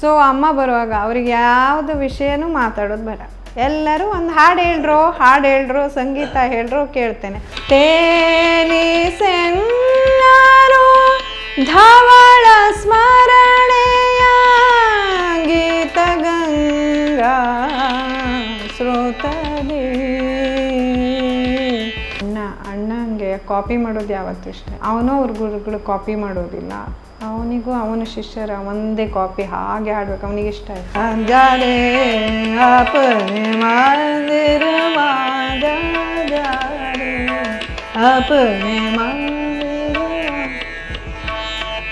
So ಅಮ್ಮ ಬರುವಾಗ ಅವ್ರಿಗೆ ಯಾವುದು ವಿಷಯನೂ ಮಾತಾಡೋದು ಬೇಡ. ಎಲ್ಲರೂ ಒಂದು ಹಾಡು ಹೇಳ್ರು ಹಾಡು ಹೇಳ್ರು, ಸಂಗೀತ ಹೇಳ್ರು ಕೇಳ್ತೇನೆ. ತೇನಿಸೆನ್ನರು ಧಾವಳ ಸ್ಮರಣೆಯ ಗೀತ ಗಂಗಾ ಶ್ರೋತಲಿ. ಅಣ್ಣ ಅಣ್ಣಂಗೆ ಕಾಪಿ ಮಾಡೋದು ಯಾವತ್ತೂ ಇಷ್ಟ. ಅವನು ಅವ್ರ ಗುರುಗಳು ಕಾಪಿ ಮಾಡೋದಿಲ್ಲ. ಅವನಿಗೂ ಅವನ ಶಿಷ್ಯರ ಒಂದೇ ಕಾಪಿ ಹಾಗೆ ಹಾಡ್ಬೇಕು ಅವನಿಗೆ ಇಷ್ಟ ಆಯ್ತು ಅಂಜಾರೆ ಅಪನೆ ಮಂದಿರ ಮಾಜಾ ಜಾರೆ ಅಪನೆ ಮಂದಿರ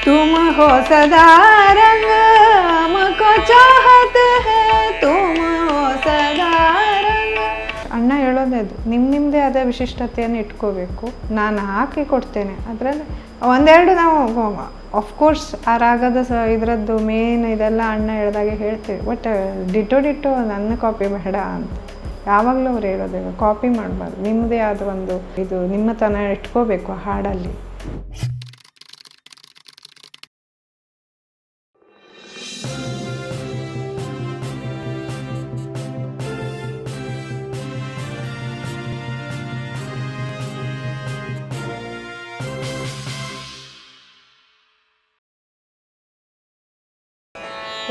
तुम हो सदा रंग हमको चाहत है तुम हो सदा रंग ಅಣ್ಣ ಹೇಳೋದೇ ಅದು ನಿಮ್ಮ ನಿಮ್ಮದೇ ಆದ ವಿಶಿಷ್ಟತೆಯನ್ನು ಇಟ್ಕೋಬೇಕು ನಾನು ಹಾಕಿ ಕೊಡ್ತೇನೆ ಅದರಲ್ಲಿ ಒಂದೆರಡು ನಾವು ಅಫ್ಕೋರ್ಸ್ ಆ ರಾಗದ ಸ ಇದರದ್ದು ಮೇನ್ ಇದೆಲ್ಲ ಅಣ್ಣ ಹೇಳ್ದಾಗೆ ಹೇಳ್ತೀವಿ. ಬಟ್ ಡಿಟೋ ಡಿಟೋ ನನ್ನ ಕಾಪಿ ಬೇಡ ಅಂತ. ಯಾವಾಗಲೂ ಅವ್ರು ಹೇಳೋದೇ ಕಾಪಿ ಮಾಡಬಾರ್ದು. ನಿಮ್ಮದೇ ಆದ ಒಂದು ಇದು ನಿಮ್ಮತನ ಇಟ್ಕೋಬೇಕು ಹಾಡಲ್ಲಿ.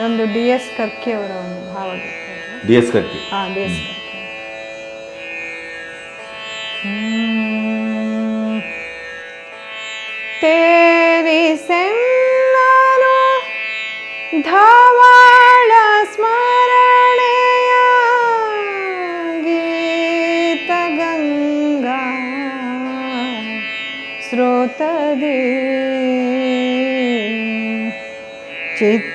ಒಂದು ಡಿ ಎಸ್ ಕರ್ಕಿ ಅವರ ಒಂದು ಭಾವಗೀತೆ. ಡಿ ಎಸ್ ಕರ್ಕಿ ಹಾ ಡಿ ಎಸ್ ಕರ್ಕಿ. ತೇರಿ ಸೆನ್ನರು ಧಾವಾಳ ಸ್ಮರಣೆಯ ಗೀತ ಗಂಗಾ ಸ್ರೋತದೇ ಚಿತ್ತ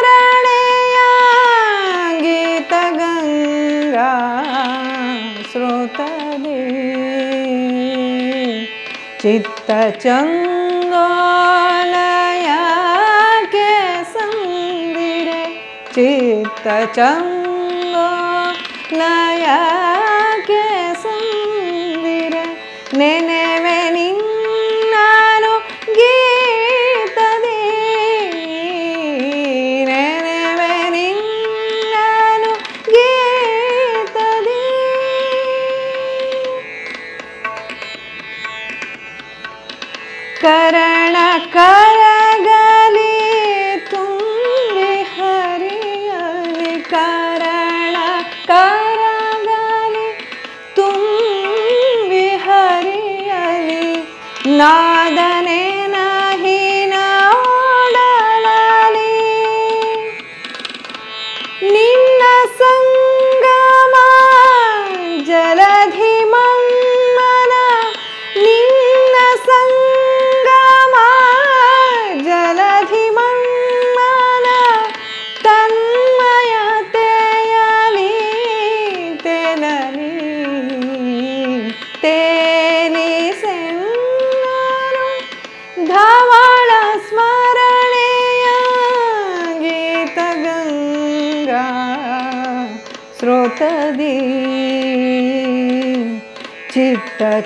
ಚಿತ್ತ ಚಂಗೋಲಯ ಸಂದಿರೆ ಚಿತ್ತ ಚಂಗೋಲಯ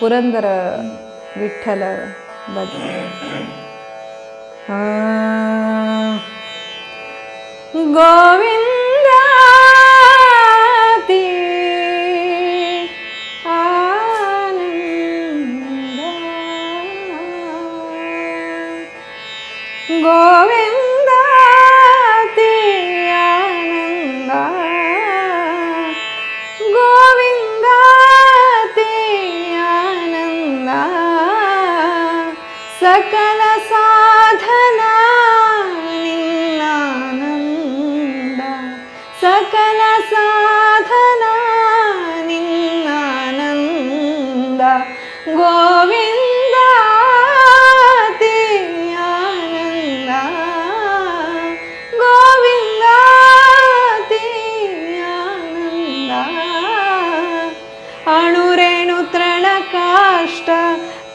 ಒಂದು ಪುರಂದರ ವಿಠಲ ಬಗ್ಗೆ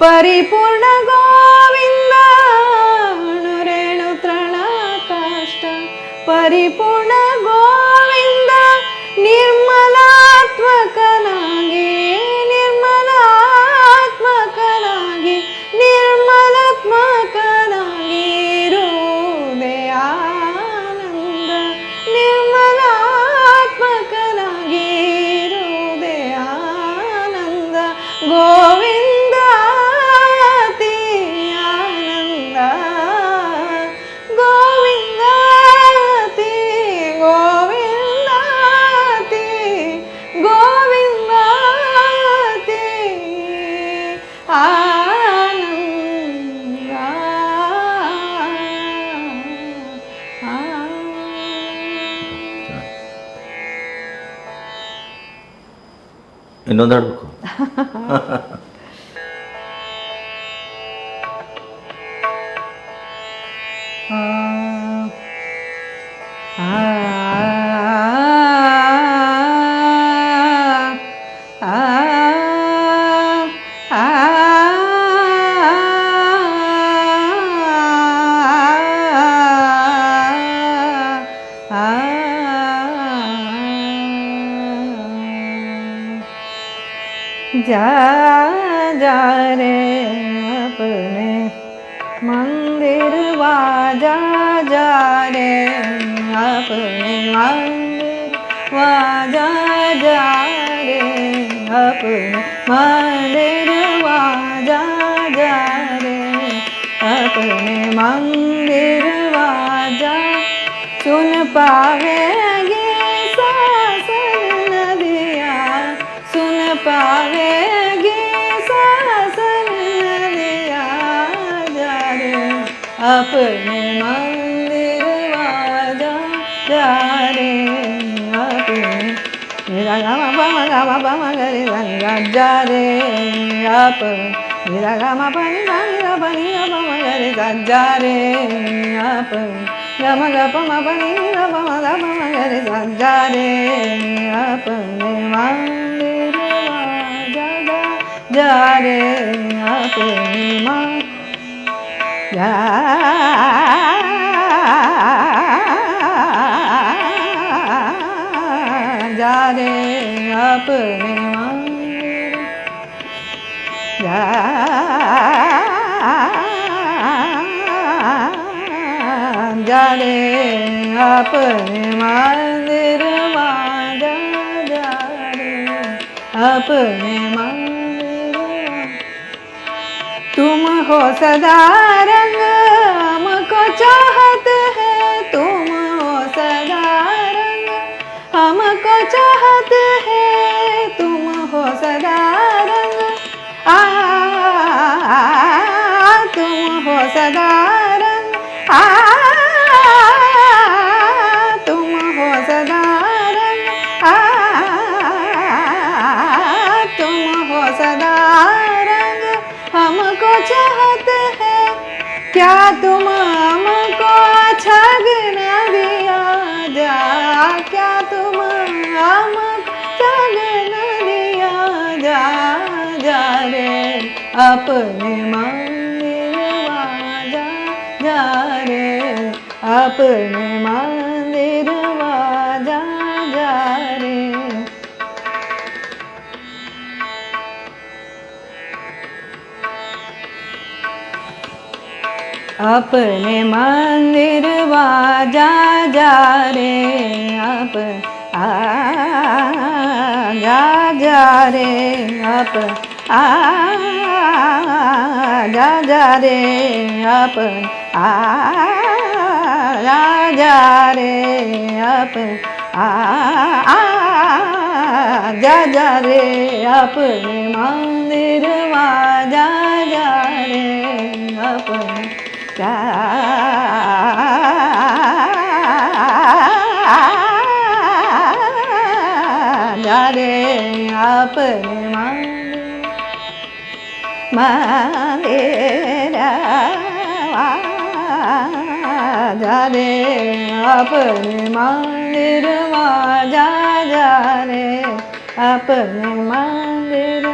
ಪರಿಪೂರ್ಣ ಇನ್ನೊಂದು ಹಾಡ್ಬೇಕು ಆ ಆ ಆ मंदिर वाजा जा रे अपने मंदिर वाजा जा रे अपने मंदिर वाजा जा रे अपने मंदिर अपने मंदिर वाजा जा रे अपने मेरा गामा बामा गामा बामा गरे रंगा जा रे आप मेरा गामा पानी पानी रा पानी रा बामा गरे जा जा रे आप गामा गा पामा पानी रा बामा गा बामा गरे जा जा रे अपने मंदिर वाजा जा जा रे अपने मां जा अपने जा जा अपने मंदिर जा जा अपने मंदिर तुम हो सदा तुम रंग आ, तुम हो सदा रंग आ, तुम हो सदा रंग हमको चाहत है, क्या तुम हमको छग न दिया जा? क्या तुम हमको छग न दिया जा? जा रे अपने मंदिर अपने मंदिर जा जा रे। अपने मंदिर वाजा जा रे अप आ जा जा रे अप आ जा जा रे अप आ जा जा रे अप आ आ जा जा रे अपने मंदिर वाजा जा रे अपने जा जा रे अपने मंदिर मंदिर रे अपने मंदिर जा जा रे अपने मंदिर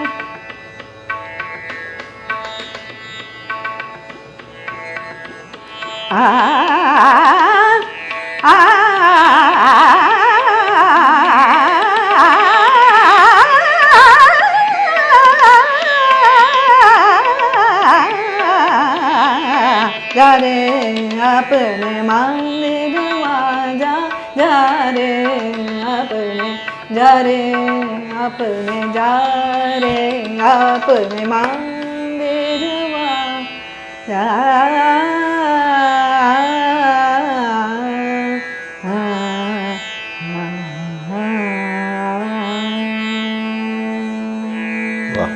आ आ जा रे अपने मंदिर जा जा रे अपने जा रे अपने जा रे अपने मंदिर जा ವಾಹ್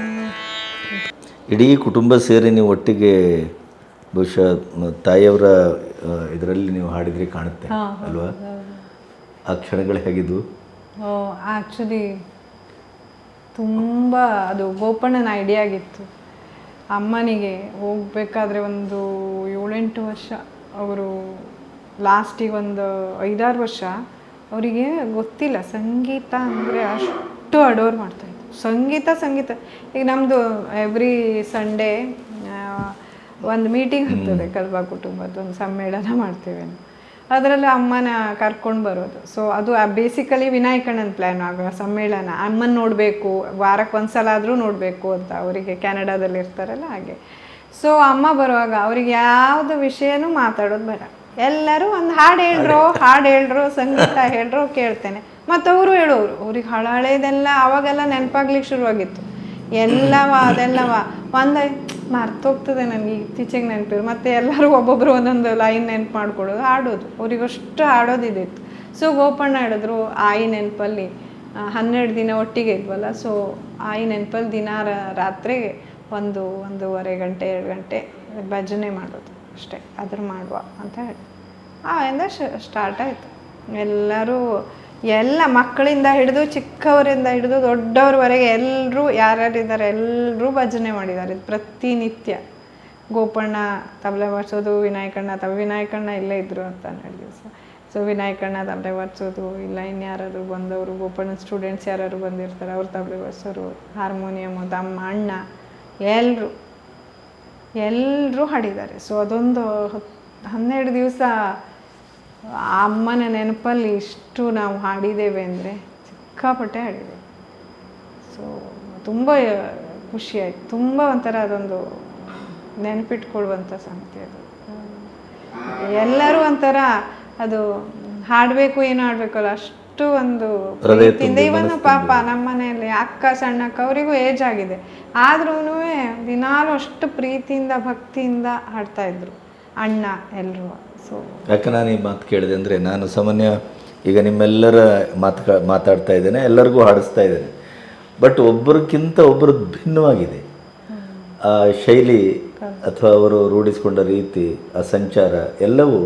ಇಡೀ ಕುಟುಂಬ ಸೇರಿ ನೀವು ಒಟ್ಟಿಗೆ ಬಹುಶಃ ತಾಯಿಯವರ ಇದರಲ್ಲಿ ನೀವು ಹಾಡಿದ್ರೆ ಕಾಣುತ್ತೆ ಅಲ್ವಾ? ಆ ಕ್ಷಣಗಳು ಹೇಗಿದ್ವು? ಆ್ಯಕ್ಚುಲಿ ತುಂಬ ಅದು ಗೋಪಣ್ಣನ ಐಡಿಯಾ ಆಗಿತ್ತು. ಅಮ್ಮನಿಗೆ ಹೋಗ್ಬೇಕಾದ್ರೆ ಒಂದು ಏಳೆಂಟು ವರ್ಷ ಅವರು ಲಾಸ್ಟಿಗೆ ಒಂದು ಐದಾರು ವರ್ಷ ಅವರಿಗೆ ಗೊತ್ತಿಲ್ಲ. ಸಂಗೀತ ಅಂದರೆ ಅಷ್ಟು ಅಡೋರ್ ಮಾಡ್ತಾಯಿದ್ರು ಸಂಗೀತ ಸಂಗೀತ. ಈಗ ನಮ್ಮದು ಎವ್ರಿ ಸಂಡೇ ಒಂದು ಮೀಟಿಂಗ್ ಆಗ್ತದೆ ಕಲ್ಬಾ ಕುಟುಂಬದ್ದು ಒಂದು ಸಮ್ಮೇಳನ ಮಾಡ್ತೇವೆ ಅದರಲ್ಲಿ ಅಮ್ಮನ ಕರ್ಕೊಂಡು ಬರೋದು. ಸೊ ಅದು ಬೇಸಿಕಲಿ ವಿನಾಯಕಣ್ಣನ ಪ್ಲ್ಯಾನ್ ಆಗ ಸಮ್ಮೇಳನ. ಅಮ್ಮನ ನೋಡಬೇಕು ವಾರಕ್ಕೆ ಒಂದ್ಸಲ ಆದರೂ ನೋಡಬೇಕು ಅಂತ ಅವರಿಗೆ ಕೆನಡಾದಲ್ಲಿ ಇರ್ತಾರಲ್ಲ ಹಾಗೆ. ಸೊ ಅಮ್ಮ ಬರುವಾಗ ಅವ್ರಿಗೆ ಯಾವುದು ವಿಷಯನೂ ಮಾತಾಡೋದು ಬೇಡ. ಎಲ್ಲರೂ ಒಂದು ಹಾಡು ಹೇಳ್ರು ಹಾಡು ಹೇಳ್ರು ಸಂಗೀತ ಹೇಳ್ರು ಕೇಳ್ತೇನೆ. ಮತ್ತು ಅವರು ಹೇಳೋರು. ಅವ್ರಿಗೆ ಹಳ ಹಳೇದೆಲ್ಲ ಅವಾಗೆಲ್ಲ ನೆನಪಾಗ್ಲಿಕ್ಕೆ ಶುರುವಾಗಿತ್ತು. ಎಲ್ಲವ, ಅದೆಲ್ಲವ. ಒಂದು ಮರ್ತೋಗ್ತದೆ ನನಗೆ ಇತ್ತೀಚೆಗೆ ನೆನಪಿರು ಮತ್ತು ಎಲ್ಲರೂ ಒಬ್ಬೊಬ್ಬರು ಒಂದೊಂದು ಲೈನ್ ನೆನ್ಪು ಮಾಡ್ಕೊಳ್ಳೋದು ಹಾಡೋದು ಅವ್ರಿಗಷ್ಟು ಹಾಡೋದಿದ್ದಿತ್ತು ಸೊ, ಗೋಪಣ್ಣ ಹೇಳಿದ್ರು, ಆಯಿ ನೆನಪಲ್ಲಿ ಹನ್ನೆರಡು ದಿನ ಒಟ್ಟಿಗೆ ಇದ್ವಲ್ಲ, ಸೊ, ಆಯಿ ನೆನಪಲ್ಲಿ ದಿನ ರಾತ್ರಿ ಒಂದು, ಒಂದೂವರೆ ಗಂಟೆ, ಎರಡು ಗಂಟೆ ಭಜನೆ ಮಾಡೋದು ಅಷ್ಟೇ. ಅದ್ರ ಮಾಡುವ, ಅಂತ ಹೇಳಿ. ಆಯಿಂದ ಸ್ಟಾರ್ಟ್ ಆಯಿತು. ಎಲ್ಲರೂ ಎಲ್ಲ ಮಕ್ಕಳಿಂದ ಹಿಡಿದು ಚಿಕ್ಕವರಿಂದ ಹಿಡಿದು ದೊಡ್ಡವ್ರವರೆಗೆ ಎಲ್ಲರೂ ಯಾರ್ಯಾರಿದ್ದಾರೆ ಎಲ್ಲರೂ ಭಜನೆ ಮಾಡಿದ್ದಾರೆ. ಪ್ರತಿನಿತ್ಯ. ಗೋಪಣ್ಣ ತಬಲೆ ಬಾರಿಸೋದು ವಿನಾಯಕಣ್ಣ ತಬ, ವಿನಾಯಕಣ್ಣ ಇಲ್ಲೇ ಇದ್ದರು ಅಂತ ಹೇಳಿ ಸೊ ವಿನಾಯಕಣ್ಣ ತಬಲೆ ಬಾರಿಸೋದು ಇಲ್ಲ ಇನ್ಯಾರು ಬಂದವರು, ಗೋಪಣ್ಣ ಸ್ಟೂಡೆಂಟ್ಸ್ ಯಾರು ಬಂದಿರ್ತಾರೆ, ಅವ್ರು ತಬಲೆ ಬಾರಿಸೋರು ಹಾರ್ಮೋನಿಯಮು ತಮ್ಮ ಅಣ್ಣ ಎಲ್ಲರೂ ಎಲ್ಲರೂ ಹಾಡಿದ್ದಾರೆ. ಸೊ ಅದೊಂದು ಹನ್ನೆರಡು ದಿವಸ ಆ ಅಮ್ಮನ ನೆನಪಲ್ಲಿ ಇಷ್ಟು ನಾವು ಹಾಡಿದ್ದೇವೆ ಅಂದರೆ ಸಿಕ್ಕಾಪಟ್ಟೆ ಹಾಡಿದ್ದೇವೆ. ಸೊ ತುಂಬ ಖುಷಿಯಾಯಿತು ತುಂಬ ಒಂಥರ ಅದೊಂದು ನೆನಪಿಟ್ಕೊಳ್ಳುವಂಥ ಸಂಗತಿ ಅದು. ಎಲ್ಲರೂ ಒಂಥರ ಅದು ಹಾಡಬೇಕು ಏನು ಹಾಡಬೇಕಲ್ಲ ಅಷ್ಟು ಒಂದು ಪ್ರೀತಿಯಿಂದ. ಇವನು ಪಾಪ ನಮ್ಮ ಮನೆಯಲ್ಲಿ ಅಕ್ಕ ಸಣ್ಣಕ್ಕ ಅವರಿಗೂ ಏಜ್ ಆಗಿದೆ. ಆದ್ರೂ ದಿನಾಲೂ ಅಷ್ಟು ಪ್ರೀತಿಯಿಂದ ಭಕ್ತಿಯಿಂದ ಹಾಡ್ತಾ ಇದ್ರು ಅಣ್ಣ ಎಲ್ಲರೂ. ಸೊ ಯಾಕೆ ನಾನು ಈ ಮಾತು ಕೇಳಿದೆ ಅಂದರೆ ನಾನು ಸಾಮಾನ್ಯ ಈಗ ನಿಮ್ಮೆಲ್ಲರ ಮಾತು ಮಾತಾಡ್ತಾ ಇದ್ದೇನೆ ಎಲ್ಲರಿಗೂ ಹಾಡಿಸ್ತಾ ಇದ್ದೇನೆ. ಬಟ್ ಒಬ್ಬರಿಗಿಂತ ಒಬ್ಬರು ಭಿನ್ನವಾಗಿದೆ. ಆ ಶೈಲಿ ಅಥವಾ ಅವರು ರೂಢಿಸಿಕೊಂಡ ರೀತಿ ಆ ಸಂಚಾರ ಎಲ್ಲವೂ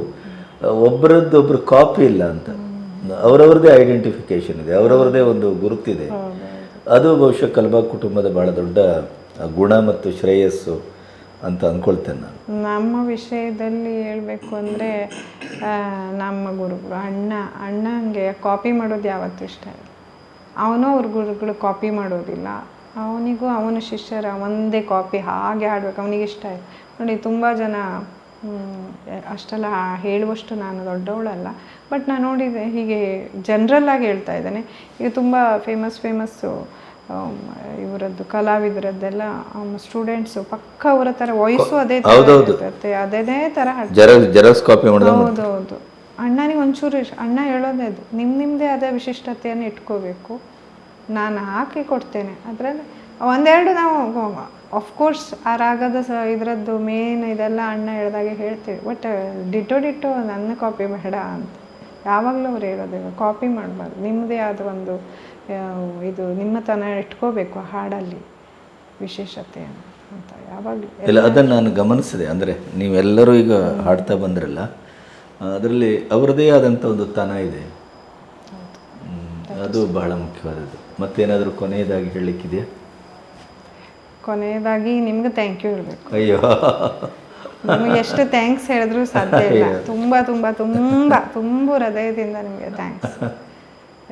ಒಬ್ಬರದ್ದು ಒಬ್ಬರು ಕಾಪಿ ಇಲ್ಲ ಅಂತ. ಅವರವ್ರದ್ದೇ ಐಡೆಂಟಿಫಿಕೇಶನ್ ಇದೆ ಅವರವ್ರದ್ದೇ ಒಂದು ಗುರುತಿದೆ. ಅದು ಬಹುಶಃ ಕಲ್ಬಾ ಕುಟುಂಬದ ಭಾಳ ದೊಡ್ಡ ಗುಣ ಮತ್ತು ಶ್ರೇಯಸ್ಸು. ಅಂತ ಅಂದ್ಕೊಳ್ತೇನೆ ನಾನು. ನಮ್ಮ ವಿಷಯದಲ್ಲಿ ಹೇಳಬೇಕು ಅಂದರೆ ನಮ್ಮ ಗುರುಗಳು, ಅಣ್ಣ ಅಣ್ಣಂಗೆ ಕಾಪಿ ಮಾಡೋದು ಯಾವತ್ತೂ ಇಷ್ಟ ಇಲ್ಲ. ಅವನು ಅವ್ರ ಗುರುಗಳು ಕಾಪಿ ಮಾಡೋದಿಲ್ಲ. ಅವನಿಗೂ ಅವನ ಶಿಷ್ಯರ ಒಂದೇ ಕಾಪಿ ಹಾಗೆ ಹಾಡ್ಬೇಕು, ಅವನಿಗೆ ಇಷ್ಟ ಆಯ್ತು ನೋಡಿ, ತುಂಬ ಜನ ಅಷ್ಟೆಲ್ಲ ಹೇಳುವಷ್ಟು ನಾನು ದೊಡ್ಡವಳಲ್ಲ. ಬಟ್ ನಾನು ನೋಡಿದೆ, ಹೀಗೆ ಜನರಲ್ಲಾಗಿ ಹೇಳ್ತಾ ಇದ್ದೇನೆ. ಈಗ ತುಂಬ ಫೇಮಸ್ ಫೇಮಸ್ಸು ಇವರದ್ದು ಕಲಾವಿದರದ್ದೆಲ್ಲ ಸ್ಟೂಡೆಂಟ್ಸ್ ಪಕ್ಕ ಅವರ ತರ ವಯಸ್ಸು ಅದೇ ಹೌದೌದು. ಇರ್ತದೆ ಅದೇ ತರ ಜೆರಾಕ್ಸ್ ಕಾಪಿ ಹೌದೌದು. ಅಣ್ಣನಿಗೆ ಒಂಚೂರು ಅಣ್ಣ ಹೇಳೋದೇ ಅದು. ನಿಮ್ಮ ನಿಮ್ಮದೇ ಆದ ವಿಶಿಷ್ಟತೆಯನ್ನು ಇಟ್ಕೋಬೇಕು. ನಾನು ಹಾಕಿ ಕೊಡ್ತೇನೆ. ಅದರಲ್ಲಿ ಒಂದೆರಡು ನಾವು ಅಫ್ಕೋರ್ಸ್ ಆ ರಾಗದ ಸ ಇದರದ್ದು ಮೇನ್ ಇದೆಲ್ಲ ಅಣ್ಣ ಹೇಳ್ದಾಗೆ ಹೇಳ್ತೀವಿ. ಬಟ್ ಡಿಟೋ ಡಿಟೋ ನನ್ನ ಕಾಪಿ ಬೇಡ ಅಂತ. ಯಾವಾಗಲೂ ಅವ್ರು ಹೇಳೋದಿಲ್ಲ ಕಾಪಿ ಮಾಡಬಾರ್ದು. ನಿಮ್ಮದೇ ಆದ ಒಂದು ಇದು ನಿಮ್ಮತನ ಇಟ್ಕೋಬೇಕು ಹಾಡಲ್ಲಿ ವಿಶೇಷತೆ ಅಂತ. ಯಾವಾಗಲೂ ಇಲ್ಲ ಅದನ್ನು ನಾನು ಗಮನಿಸಿದೆ. ಅಂದರೆ ನೀವೆಲ್ಲರೂ ಈಗ ಹಾಡ್ತಾ ಬಂದ್ರಲ್ಲ ಅದರಲ್ಲಿ ಅವರದೇ ಆದಂಥ ಒಂದು ತನ ಇದೆ. ಅದು ಬಹಳ ಮುಖ್ಯವಾದದ್ದು. ಮತ್ತೇನಾದರೂ ಕೊನೆಯದಾಗಿ ಹೇಳಲಿಕ್ಕಿದೆಯಾ? ಕೊನೆಯದಾಗಿ ನಿಮ್ಗೆ ಥ್ಯಾಂಕ್ ಯು ಹೇಳಬೇಕು. ಅಯ್ಯೋ. ನಿಮಗೆ ಎಷ್ಟು ಥ್ಯಾಂಕ್ಸ್ ಹೇಳಿದ್ರು ಸಾಧ್ಯ ಇಲ್ಲ. ತುಂಬ ತುಂಬ ತುಂಬ ತುಂಬ ಹೃದಯದಿಂದ ನಿಮಗೆ thanks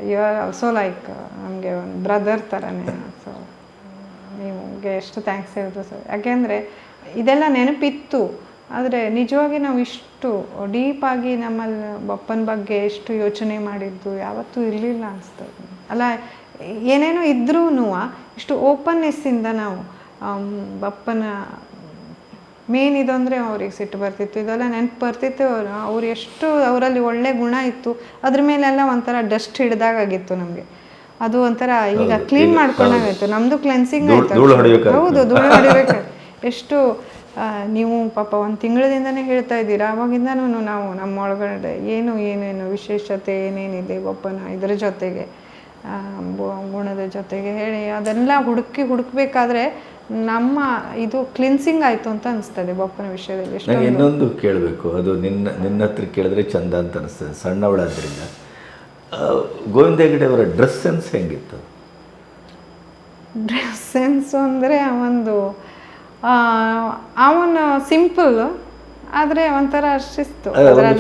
you are also like ನಮಗೆ ಒಂದು ಬ್ರದರ್ ಥರನೇ ಸೊ ನಿಮಗೆ ಎಷ್ಟು ಥ್ಯಾಂಕ್ಸ್ ಹೇಳಿದ್ರು ಸರ್ ಯಾಕೆಂದರೆ ಇದೆಲ್ಲ ನೆನಪಿತ್ತು, ಆದರೆ ನಿಜವಾಗಿ ನಾವು ಇಷ್ಟು ಡೀಪಾಗಿ ನಮ್ಮಲ್ಲಿ ಬಪ್ಪನ ಬಗ್ಗೆ ಎಷ್ಟು ಯೋಚನೆ ಮಾಡಿದ್ದು ಯಾವತ್ತೂ ಇರಲಿಲ್ಲ ಅನಿಸ್ತದೆ. ಅಲ್ಲ, ಏನೇನೋ ಇದ್ರೂ ಇಷ್ಟು ಓಪನ್ನೆಸ್ಸಿಂದ ನಾವು ಬಪ್ಪನ ಮೇನ್ ಇದು ಅಂದರೆ ಅವ್ರಿಗೆ ಸಿಟ್ಟು ಬರ್ತಿತ್ತು ಇದೆಲ್ಲ ನೆನಪು ಬರ್ತಿತ್ತು. ಅವ್ರು ಅವ್ರು ಎಷ್ಟು ಅವರಲ್ಲಿ ಒಳ್ಳೆ ಗುಣ ಇತ್ತು ಅದ್ರ ಮೇಲೆಲ್ಲ ಒಂಥರ ಡಸ್ಟ್ ಹಿಡ್ದಾಗಿತ್ತು ನಮಗೆ. ಅದು ಒಂಥರ ಈಗ ಕ್ಲೀನ್ ಮಾಡ್ಕೊಂಡಾಗಾಯ್ತು. ನಮ್ಮದು ಕ್ಲೆನ್ಸಿಂಗ್ ಆಯ್ತು. ಹೌದು ಧೂಳು ಹೊಡಿಬೇಕು ಎಷ್ಟು ನೀವು ಪಾಪ ಒಂದು ತಿಂಗಳದಿಂದನೇ ಹೇಳ್ತಾ ಇದ್ದೀರಾ ಅವಾಗಿಂದನೂ ನಾವು ನಮ್ಮ ಒಳಗಡೆ ಏನು ಏನೇನು ವಿಶೇಷತೆ ಏನೇನಿದೆ ಒಪ್ಪನ ಇದರ ಜೊತೆಗೆ ಗುಣದ ಜೊತೆಗೆ ಹೇಳಿ ಅದೆಲ್ಲ ಹುಡುಕಿ ಹುಡುಕ್ಬೇಕಾದ್ರೆ ನಮ್ಮ ಇದು ಕ್ಲಿನ್ಸಿಂಗ್ ಆಯಿತು ಅಂತ ಅನಿಸ್ತದೆ ಬಪ್ಪನ ವಿಷಯದಲ್ಲಿ. ನಾನು ಇನ್ನೊಂದು ಕೇಳಬೇಕು. ಅದು ನಿನ್ನ ನಿನ್ನ ಹತ್ರ ಕೇಳಿದ್ರೆ ಚಂದ ಅಂತ ಅನಿಸ್ತದೆ ಸಣ್ಣವಳಾದ್ರಿಂದ. ಗೋವಿಂದ ಹೆಗಡೆ ಅವರ ಡ್ರೆಸ್ ಸೆನ್ಸ್ ಹೆಂಗಿತ್ತು? ಡ್ರೆಸ್ ಸೆನ್ಸು ಅಂದರೆ ಒಂದು ಅವನು ಸಿಂಪಲ್ ಆದರೆ ಒಂಥರ ಶಿಸ್ತು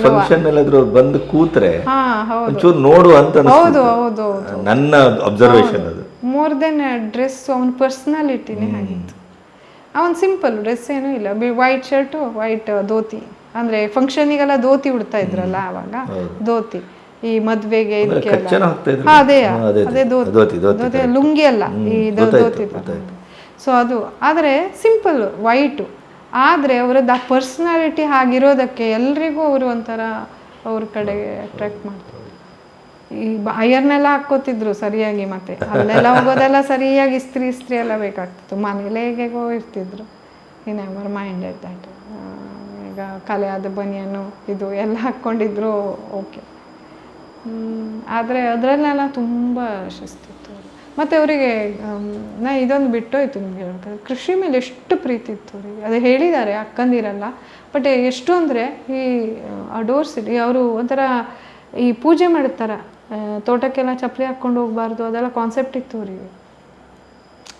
ಫಂಕ್ಷನ್ ಎಲ್ಲಾದ್ರೂ ಬಂದು ಕೂತ್ರೆ ಹಾ ಹೌದು. ಒಂಚೂರು ನೋಡು ಅಂತ ಹೌದು ಹೌದು ನನ್ನ ಅಬ್ಸರ್ವೇಷನ್ ಅದು. ಮೋರ್ ದೆನ್ ಡ್ರೆಸ್ ಅವನ ಪರ್ಸ್ನಾಲಿಟಿನೇ ಆಗಿತ್ತು ಅವನ್ ಸಿಂಪಲ್ ಡ್ರೆಸ್ ಏನೂ ಇಲ್ಲ. White shirt white dhoti. ಅಂದ್ರೆ ಫಂಕ್ಷನಿಗೆಲ್ಲ ಧೋತಿ ಉಡ್ತಾ ಇದ್ರಲ್ಲ ಆವಾಗ. ಧೋತಿ. ಈ ಮದ್ವೆಗೆ ಅದೇ ಅದೇ, ಧೋತಿ. ಧೋತಿ ಲುಂಗಿ ಅಲ್ಲ. ಈ ಇದು ಧೋತಿ ಸೊ ಅದು. ಆದ್ರೆ ಸಿಂಪಲ್ ವೈಟು ಆದರೆ ಅವರದ್ದು ಆ ಪರ್ಸ್ನಾಲಿಟಿ ಆಗಿರೋದಕ್ಕೆ ಎಲ್ರಿಗೂ ಅವರು ಒಂಥರ ಅವ್ರ ಕಡೆಗೆ ಅಟ್ರಾಕ್ಟ್ ಮಾಡ್ತಾರೆ. ಈ ಅಯರ್ನೆಲ್ಲ ಹಾಕ್ಕೋತಿದ್ರು ಸರಿಯಾಗಿ ಮತ್ತೆ. ಅಲ್ಲೆಲ್ಲ ಹೋಗೋದೆಲ್ಲ ಸರಿಯಾಗಿ ಇಸ್ತ್ರಿ ಇಸ್ತ್ರಿ ಎಲ್ಲ ಬೇಕಾಗ್ತಿತ್ತು. ಮನೇಲೆ ಹೋಗಿರ್ತಿದ್ರು ಇರ್ತಿದ್ರು. ಎವರ್ ಮೈಂಡ್ ಎಟ್ ದಟ್ ಈಗ ಕಲೆ ಆದ ಬನಿಯನ್ನು ಇದು ಎಲ್ಲ ಹಾಕ್ಕೊಂಡಿದ್ರು, ಓಕೆ. ಆದರೆ ಅದರಲ್ಲೆಲ್ಲ ತುಂಬ ಶಿಸ್ತಿತ್ತು. ಮತ್ತೆ ಅವರಿಗೆ ನಾ ಇದೊಂದು ಬಿಟ್ಟೋಯ್ತು ನಿಮ್ಗೆ ಹೇಳ್ಬೇಕಾದ್ರೆ ಕೃಷಿ ಮೇಲೆ ಎಷ್ಟು ಪ್ರೀತಿ ಇತ್ತು ಅವರಿಗೆ. ಅದು ಹೇಳಿದ್ದಾರೆ ಅಕ್ಕಂದಿರಲ್ಲ. ಬಟ್ ಎಷ್ಟು ಅಂದರೆ ಈ ಅಡೋರ್ಸ್ ಅವರು ಒಂಥರ ಈ ಪೂಜೆ ಮಾಡುತ್ತಾರ. ಆ, ತೋಟಕ್ಕೆಲ್ಲ ಚಪ್ಪಲಿ ಹಾಕ್ಕೊಂಡು ಹೋಗ್ಬಾರ್ದು ಅದೆಲ್ಲ ಕಾನ್ಸೆಪ್ಟ್ ಇತ್ತು ಅವರಿಗೆ.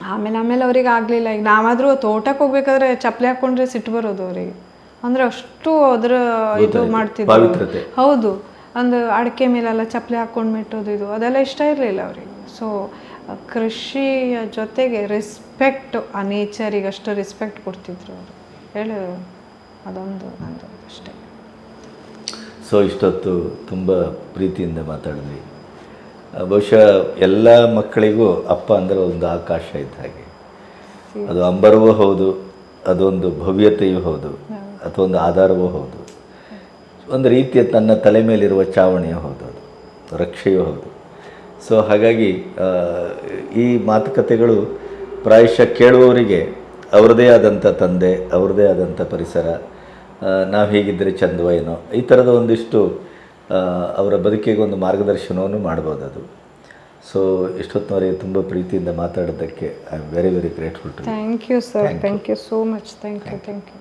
ಆಮೇಲೆ ಆಮೇಲೆ ಅವ್ರಿಗೆ ಆಗಲಿಲ್ಲ. ಈಗ ನಾವಾದರೂ ತೋಟಕ್ಕೆ ಹೋಗ್ಬೇಕಾದ್ರೆ ಚಪ್ಪಲಿ ಹಾಕ್ಕೊಂಡ್ರೆ ಸಿಟ್ಟು ಬರೋದು ಅವರಿಗೆ. ಅಂದರೆ ಅಷ್ಟು ಅದರ ಇದು ಮಾಡ್ತಿದ್ರು. ಹೌದು. ಒಂದು ಅಡಿಕೆ ಮೇಲೆಲ್ಲ ಚಪ್ಪಲಿ ಹಾಕ್ಕೊಂಡು ಮೆಟ್ಟೋದು ಇದು ಅದೆಲ್ಲ ಇಷ್ಟ ಇರಲಿಲ್ಲ ಅವರಿಗೆ. ಸೊ ಕೃಷಿಯ ಜೊತೆಗೆ ರೆಸ್ಪೆಕ್ಟ್ ಆ ನೇಚರಿಗೆ ಅಷ್ಟು ರೆಸ್ಪೆಕ್ಟ್ ಕೊಡ್ತಿದ್ರು ಅವರು. ಹೇಳು ಅದೊಂದು ನಂದು ಅಷ್ಟೇ. ಸೊ ಇಷ್ಟೊತ್ತು ತುಂಬ ಪ್ರೀತಿಯಿಂದ ಮಾತಾಡಿದ್ವಿ ಬಹುಶಃ ಎಲ್ಲ ಮಕ್ಕಳಿಗೂ ಅಪ್ಪ ಅಂದರೆ ಒಂದು ಆಕಾಶ ಇದ್ದ ಹಾಗೆ. ಅದು ಅಂಬರವೂ ಹೌದು ಅದೊಂದು ಭವ್ಯತೆಯೂ ಹೌದು ಅಥವಾ ಒಂದು ಆಧಾರವೂ ಹೌದು. ಒಂದು ರೀತಿಯ ತನ್ನ ತಲೆ ಮೇಲಿರುವ ಚಾವಣಿಯೂ ಹೌದು ಅದು ರಕ್ಷೆಯೂ ಹೌದು. ಸೊ ಹಾಗಾಗಿ ಈ ಮಾತುಕತೆಗಳು ಪ್ರಾಯಶಃ ಕೇಳುವವರಿಗೆ ಅವ್ರದ್ದೇ ಆದಂಥ ತಂದೆ ಅವ್ರದ್ದೇ ಆದಂಥ ಪರಿಸರ ನಾವು ಹೇಗಿದ್ದರೆ ಚಂದವ ಏನೋ ಈ ಥರದ ಒಂದಿಷ್ಟು ಅವರ ಬದುಕಿಗೆ ಒಂದು ಮಾರ್ಗದರ್ಶನವನ್ನು ಮಾಡ್ಬೋದು ಅದು. ಸೊ ಇಷ್ಟೊತ್ತಿನವರೆಗೆ ತುಂಬ ಪ್ರೀತಿಯಿಂದ ಮಾತಾಡೋದಕ್ಕೆ I am very very grateful to thank you sir thank you so much thank you thank you